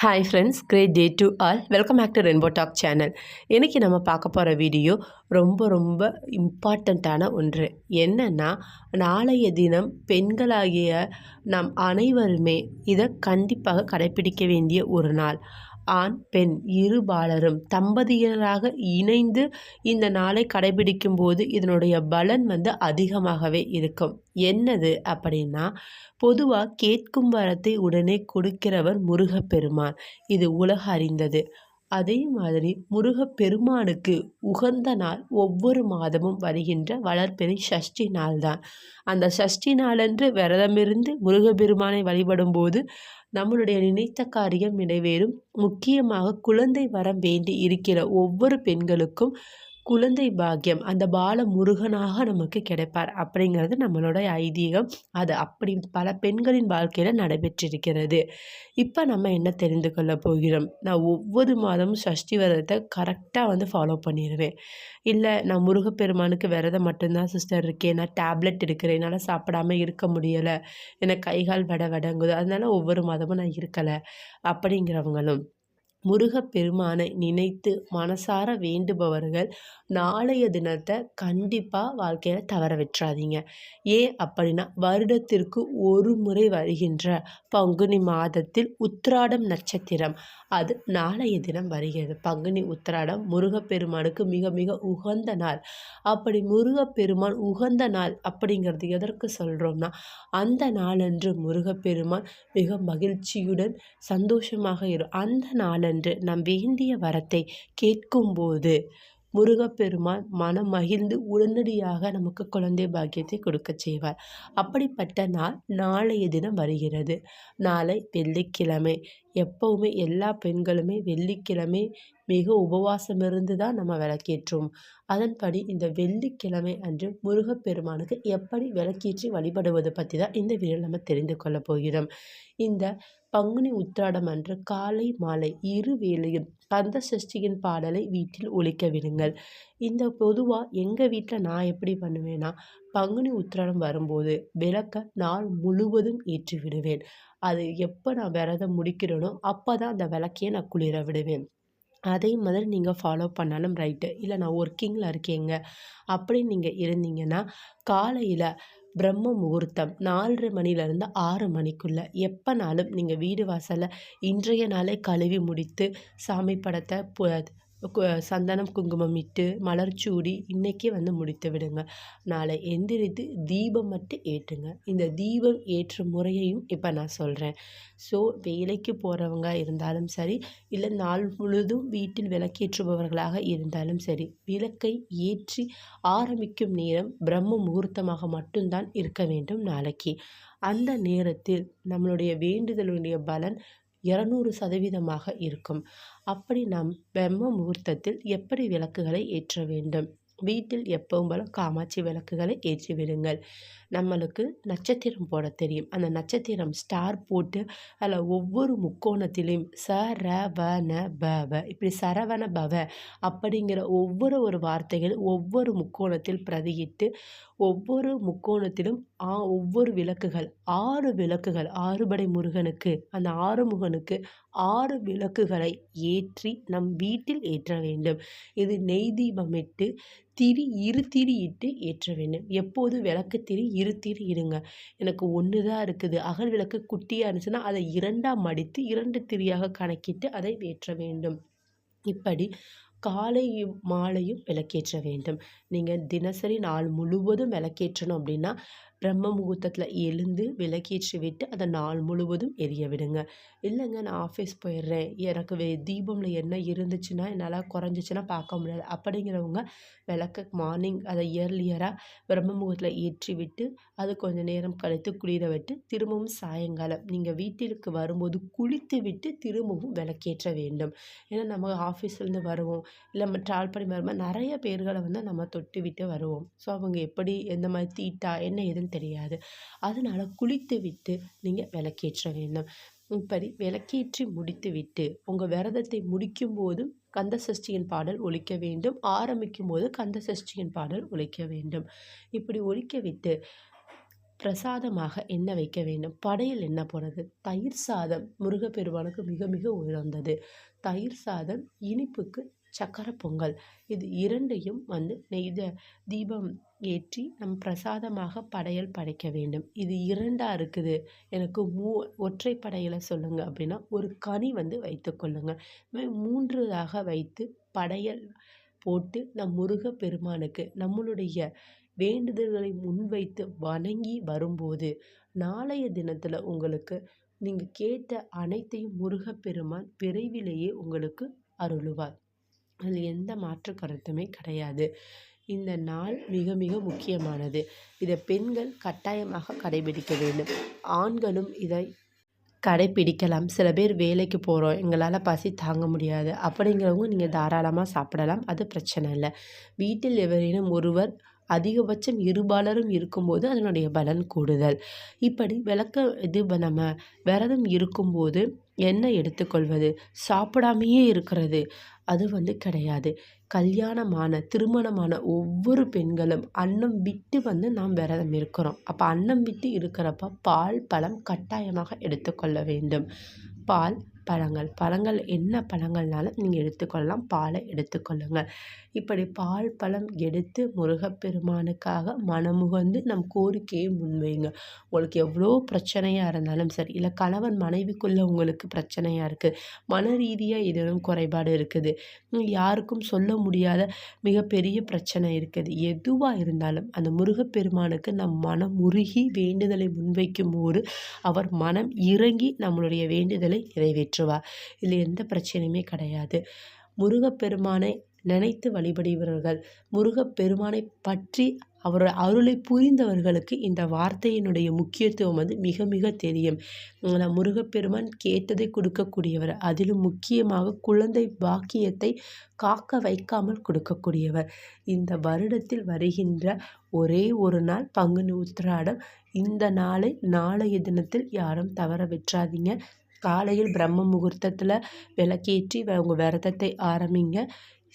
Hi friends great day to all welcome back to rainbow talk channel இன்றைக்கி நம்ம பார்க்க போகிற வீடியோ ரொம்ப ரொம்ப இம்பார்ட்டண்ட்டான ஒன்று. என்னென்னா நாளைய தினம் பெண்களாகிய நம் அனைவருமே இதை கண்டிப்பாக கடைப்பிடிக்க வேண்டிய ஒரு நாள். ஆண் பெண் இருபாலரும் தம்பதியராக இணைந்து இந்த நாளை கடைபிடிக்கும் போது இதனுடைய பலன் வந்து அதிகமாகவே இருக்கும். என்னது அப்படின்னா பொதுவாக கேட்கும் வரத்தை உடனே கொடுக்கிறவர் முருகப்பெருமான். இது உலக அறிந்தது. அதே மாதிரி முருகப்பெருமானுக்கு உகந்த நாள் ஒவ்வொரு மாதமும் வருகின்ற வளர்ப்பெறை சஷ்டி நாள் தான் அந்த சஷ்டி நாளன்று விரதமிருந்து முருகப்பெருமானை வழிபடும் போது நம்மளுடைய நினைத்த காரியம் நிறைவேறும். முக்கியமாக குழந்தை வரம் வேண்டி இருக்கிற ஒவ்வொரு பெண்களுக்கும் குழந்தை பாக்கியம் அந்த பால முருகனாக நமக்கு கிடைப்பார். அப்படிங்கிறது நம்மளோட ஐதீகம். அது அப்படி பல பெண்களின் வாழ்க்கையில் நடைபெற்றிருக்கிறது. இப்போ நம்ம என்ன தெரிந்து கொள்ள போகிறோம்? நான் ஒவ்வொரு மாதமும் சஷ்டி விரதத்தை கரெக்டாக வந்து ஃபாலோ பண்ணிடுவேன் இல்லை நான் முருகப்பெருமானுக்கு விரதம் மட்டும்தான் சிஸ்டர் இருக்கேன். நான் டேப்லெட் எடுக்கிறேன். என்னால் சாப்பிடாமல் இருக்க முடியலை. எனக்கு கைகால் வட வடங்குது. அதனால ஒவ்வொரு மாதமும் நான் இருக்கலை. அப்படிங்கிறவங்களும் முருகப்பெருமானை நினைத்து மனசார வேண்டுபவர்கள் நாளைய தினத்தை கண்டிப்பாக வாழ்க்கையில் தவற விட்டுறாதீங்க. ஏன் அப்படின்னா வருடத்திற்கு ஒரு முறை வருகின்ற பங்குனி மாதத்தில் உத்திராடம் நட்சத்திரம். அது நாளைய தினம் வருகிறது. பங்குனி உத்திராடம் முருகப்பெருமானுக்கு மிக மிக உகந்த நாள். அப்படி முருகப்பெருமான் உகந்த நாள் அப்படிங்கிறது எதற்கு சொல்கிறோம்னா அந்த நாளன்று முருகப்பெருமான் மிக மகிழ்ச்சியுடன் சந்தோஷமாக இரு. அந்த நாளன்று நம் வேண்டிய வரத்தை கேட்கும்போது முருகப்பெருமான் மனம் மகிழ்ந்து உடனடியாக நமக்கு குழந்தை பாக்கியத்தை கொடுக்க செய்வார். அப்படிப்பட்ட நாள் நாளைய தினம் வருகிறது. நாளை வெள்ளிக்கிழமை. எப்போவுமே எல்லா பெண்களுமே வெள்ளிக்கிழமை மிக உபவாசம் இருந்து தான் நம்ம விளக்கேற்றோம். அதன்படி இந்த வெள்ளிக்கிழமை அன்று முருகப்பெருமானுக்கு எப்படி விளக்கேற்றி வழிபடுவது பற்றி தான் இந்த வீடியோ நம்ம தெரிந்து கொள்ள போகிறோம். இந்த பங்குனி உத்திராடம் அன்று காலை மாலை இரு வேளையும் கந்த சஷ்டியின் பாடலை வீட்டில் ஒழிக்க விடுங்கள். இந்த பொதுவாக எங்கள் வீட்டில் நான் எப்படி பண்ணுவேன்னா பங்குனி உத்திராடம் வரும்போது விளக்க நாள் முழுவதும் ஏற்றி விடுவேன். அது எப்போ நான் விரதம் முடிக்கிறேனோ அப்போ தான் அந்த விளக்கையே நான் குளிர விடுவேன். அதே மாதிரி நீங்கள் ஃபாலோ பண்ணாலும் ரைட்டு இல்லை நான் ஒர்க்கிங்கில் இருக்கேங்க. அப்படின்னு நீங்கள் இருந்தீங்கன்னா காலையில் பிரம்ம முகூர்த்தம் நாலரை மணிலேருந்து ஆறு மணிக்குள்ளே. எப்போனாலும் நீங்கள் வீடு வாசலை இன்றைய நாளே கழுவி முடித்து சாமி படத்தை சந்தனம் குங்குமம் இட்டு மலர் சூடி இன்றைக்கே வந்து முடித்து விடுங்க. நாளை எந்திரித்து தீபம் மட்டும் ஏற்றுங்க. இந்த தீபம் ஏற்றும் முறையையும் இப்போ நான் சொல்கிறேன் ஸோ வேலைக்கு போகிறவங்க இருந்தாலும் சரி இல்லை நாள் முழுதும் வீட்டில் விளக்கேற்றுபவர்களாக இருந்தாலும் சரி விளக்கை ஏற்றி ஆரம்பிக்கும் நேரம் பிரம்ம முகூர்த்தமாக மட்டும்தான் இருக்க வேண்டும் நாளைக்கு. அந்த நேரத்தில் நம்மளுடைய வேண்டுதலுடைய பலன் இரநூறு சதவீதமாக இருக்கும். அப்படி நாம் பிரம்ம முகூர்த்தத்தில் எப்படி விளக்குகளை ஏற்ற வேண்டும்? வீட்டில் எப்பவும் போல காமாட்சி விளக்குகளை ஏற்றி விடுங்கள். நம்மளுக்கு நட்சத்திரம் போட தெரியும். அந்த நட்சத்திரம் ஸ்டார் போட்டு அதில் ஒவ்வொரு முக்கோணத்திலையும் ச ர வ ந ப வ இப்படி சரவண பவ அப்படிங்கிற ஒவ்வொரு ஒரு வார்த்தைகள் ஒவ்வொரு முக்கோணத்தில் பிரதியிட்டு ஒவ்வொரு முக்கோணத்திலும் ஆ ஒவ்வொரு விளக்குகள் ஆறு விளக்குகள் ஆறுபடை முருகனுக்கு அந்த ஆறுமுகனுக்கு ஆறு விளக்குகளை ஏற்றி நம் வீட்டில் ஏற்ற வேண்டும். இது நெய் தீபமிட்டு திரி இரு திரி இட்டு ஏற்ற வேண்டும். எப்போது விளக்கு திரி இரு திரி இடுங்க. எனக்கு ஒன்று தான் இருக்குது. அகல் விளக்கு குட்டியாக இருந்துச்சுன்னா அதை இரண்டாக மடித்து இரண்டு திரியாக கணக்கிட்டு அதை ஏற்ற வேண்டும். இப்படி காலையும் மாலையும் விளக்கேற்ற வேண்டும். நீங்கள் தினசரி நாள் முழுவதும் விளக்கேற்றணும் அப்படின்னா பிரம்ம முகூர்த்தத்தில் எழுந்து விளக்கேற்றி விட்டு அதை நாள் முழுவதும் எரிய விடுங்க. இல்லைங்க நான் ஆஃபீஸ் போயிடுறேன். எனக்கு வே தீபமில் என்ன இருந்துச்சுன்னா என்னால் குறைஞ்சிச்சுன்னா பார்க்க முடியாது. அப்படிங்கிறவங்க விளக்க மார்னிங் அதை இயர்லியராக பிரம்ம முகூர்த்தத்தில் ஏற்றி விட்டு அது கொஞ்சம் நேரம் கழித்து குளிர விட்டு திரும்பவும் சாயங்காலம். நீங்கள் வீட்டிற்கு வரும்போது குளித்து விட்டு திரும்பவும் விளக்கேற்ற வேண்டும். ஏன்னா நம்ம ஆஃபீஸ்லேருந்து வருவோம். இல்லை நம்ம ட்ராவல் பண்ணி வரும்போது நிறைய பேர்களை வந்து நம்ம தொட்டு விட்டு வருவோம். ஸோ அவங்க எப்படி எந்த மாதிரி தீட்டா என்ன எதுன்னு தெரியாது. அதனால் குளித்து விட்டு நீங்கள் விளக்கேற்ற வேண்டும். இப்படி விளக்கேற்றி முடித்து விட்டு உங்கள் விரதத்தை முடிக்கும் போதும் கந்த சஷ்டியின் பாடல் ஒழிக்க வேண்டும். ஆரம்பிக்கும் போது கந்த சஷ்டியின் பாடல் ஒழிக்க வேண்டும். இப்படி ஒழிக்க விட்டு பிரசாதமாக என்ன வைக்க வேண்டும். படையல் என்ன போனது? தயிர் சாதம் முருகப்பெருமானுக்கு மிக மிக உயர்ந்தது. தயிர் சாதம் இனிப்புக்கு சக்கரை பொங்கல். இது இரண்டையும் வந்து நெய்த தீபம் ஏற்றி நம் பிரசாதமாக படையல் படைக்க வேண்டும். இது இரண்டாக இருக்குது? எனக்கு மூ ஒற்றை படையலை சொல்லுங்கள் அப்படின்னா ஒரு கனி வந்து வைத்து கொள்ளுங்கள் மூன்றாக வைத்து படையல் போட்டு நம் முருகப்பெருமானுக்கு நம்மளுடைய வேண்டுதல்களை முன்வைத்து வணங்கி வரும்போது நாளைய தினத்தில் உங்களுக்கு நீங்கள் கேட்ட அனைத்தையும் முருகப்பெருமான் விரைவிலேயே உங்களுக்கு அருளுவார். அதில் எந்த மாற்று கருத்துமே கிடையாது. இந்த நாள் மிக மிக முக்கியமானது. இதை பெண்கள் கட்டாயமாக கடைபிடிக்க வேண்டும். ஆண்களும் இதை கடைப்பிடிக்கலாம் சில பேர் வேலைக்கு போகிறோம் எங்களால் பசி தாங்க முடியாது. அப்படிங்கிறவங்க நீங்கள் தாராளமாக சாப்பிடலாம். அது பிரச்சனை இல்லை. வீட்டில் எவரேனும் ஒருவர் அதிகபட்சம் இருபாலரும் இருக்கும்போது அதனுடைய பலன் கூடுதல். இப்படி விளக்க இது நம்ம விரதம் இருக்கும்போது என்ன எடுத்துக்கொள்வது? சாப்பிடாமையே இருக்கிறது. அது வந்து கிடையாது. கல்யாணமான திருமணமான ஒவ்வொரு பெண்களும் அன்னம் விட்டு வந்து நாம் விரதம் இருக்கிறோம். அப்போ அன்னம் விட்டு இருக்கிறப்ப பால் பழம் கட்டாயமாக எடுத்துக்கொள்ள வேண்டும். பால் பழங்கள். பழங்கள் என்ன பழங்கள்னாலும் நீங்கள் எடுத்துக்கொள்ளலாம். பாலை எடுத்துக்கொள்ளுங்கள். இப்படி பால் பழம் எடுத்து முருகப்பெருமானுக்காக மனமுகந்து நம் கோரிக்கையை முன்வைங்க உங்களுக்கு எவ்வளோ பிரச்சனையாக இருந்தாலும் சரி இல்லை கணவன் மனைவிக்குள்ளே உங்களுக்கு பிரச்சனையாக இருக்குது மன ரீதியாக ஏதேனும் குறைபாடு இருக்குது யாருக்கும் சொல்ல முடியாத மிகப்பெரிய பிரச்சனை இருக்குது. எதுவாக இருந்தாலும் அந்த முருகப்பெருமானுக்கு நம் மனம் உருகி வேண்டுதலை முன்வைக்கும் போது அவர் மனம் இறங்கி நம்மளுடைய வேண்டுதலை நிறைவேற்றுவார் இதில் எந்த பிரச்சனையுமே கிடையாது. முருகப்பெருமானை நினைத்து வழிபடுபவர்கள் முருகப்பெருமானை பற்றி அவரோட அருளை புரிந்தவர்களுக்கு இந்த வார்த்தையினுடைய முக்கியத்துவம் வந்து மிக மிக தெரியும். முருகப்பெருமான் கேட்டதை கொடுக்கக்கூடியவர் அதிலும் முக்கியமாக குழந்தை பாக்கியத்தை காக்க வைக்காமல் கொடுக்கக்கூடியவர். இந்த வருடத்தில் வருகின்ற ஒரே ஒரு நாள் பங்குனி உத்திராடம். இந்த நாளை நாளைய தினத்தில் யாரும் தவற விட்டுறாதீங்க காலையில் பிரம்ம முகூர்த்தத்தில் விளக்கேற்றி உங்கள் விரதத்தை ஆரம்பிங்க.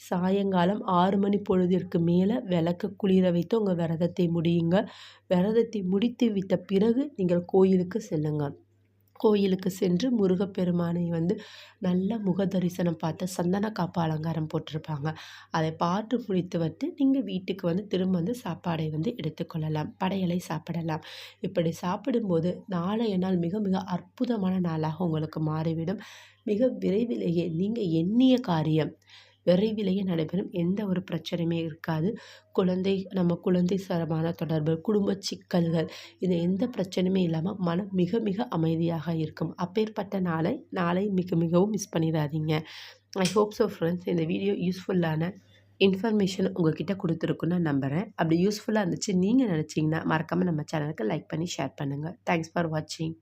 சாயங்காலம் ஆறு மணி பொழுதிற்கு மேலே விளக்கு குளிர வைத்து உங்கள் விரதத்தை முடியுங்க. விரதத்தை முடித்து விட்ட பிறகு நீங்கள் கோயிலுக்கு செல்லுங்கள் கோயிலுக்கு சென்று முருகப்பெருமானை வந்து நல்ல முக தரிசனம் பார்த்து சந்தன காப்பு அலங்காரம் போட்டிருப்பாங்க. அதை பார்த்து முடித்து வந்து நீங்கள் வீட்டுக்கு வந்து திரும்ப வந்து சாப்பாடை வந்து எடுத்துக்கொள்ளலாம் படையலை சாப்பிடலாம். இப்படி சாப்பிடும்போது நாளைய நாள் மிக மிக அற்புதமான நாளாக உங்களுக்கு மாறிவிடும். மிக விரைவிலேயே நீங்கள் எண்ணிய காரியம் விரைவிலேயே நடைபெறும். எந்த ஒரு பிரச்சனையுமே இருக்காது. குழந்தை நம்ம குழந்தை சரமான தொடர்பு குடும்ப சிக்கல்கள் இது எந்த பிரச்சனையுமே இல்லாமல் மனம் மிக மிக அமைதியாக இருக்கும். அப்பேற்பட்ட நாளை நாளை மிக மிகவும் மிஸ் பண்ணிடாதீங்க. ஐ ஹோப் ஸோ ஃப்ரெண்ட்ஸ் இந்த வீடியோ யூஸ்ஃபுல்லான இன்ஃபர்மேஷன் உங்ககிட்ட கொடுத்துருக்குன்னு நம்புகிறேன் அப்படி யூஸ்ஃபுல்லாக இருந்துச்சு நீங்கள் நினச்சிங்கன்னா மறக்காமல் நம்ம சேனலுக்கு லைக் பண்ணி ஷேர் பண்ணுங்கள் தேங்க்ஸ் ஃபார் வாட்சிங்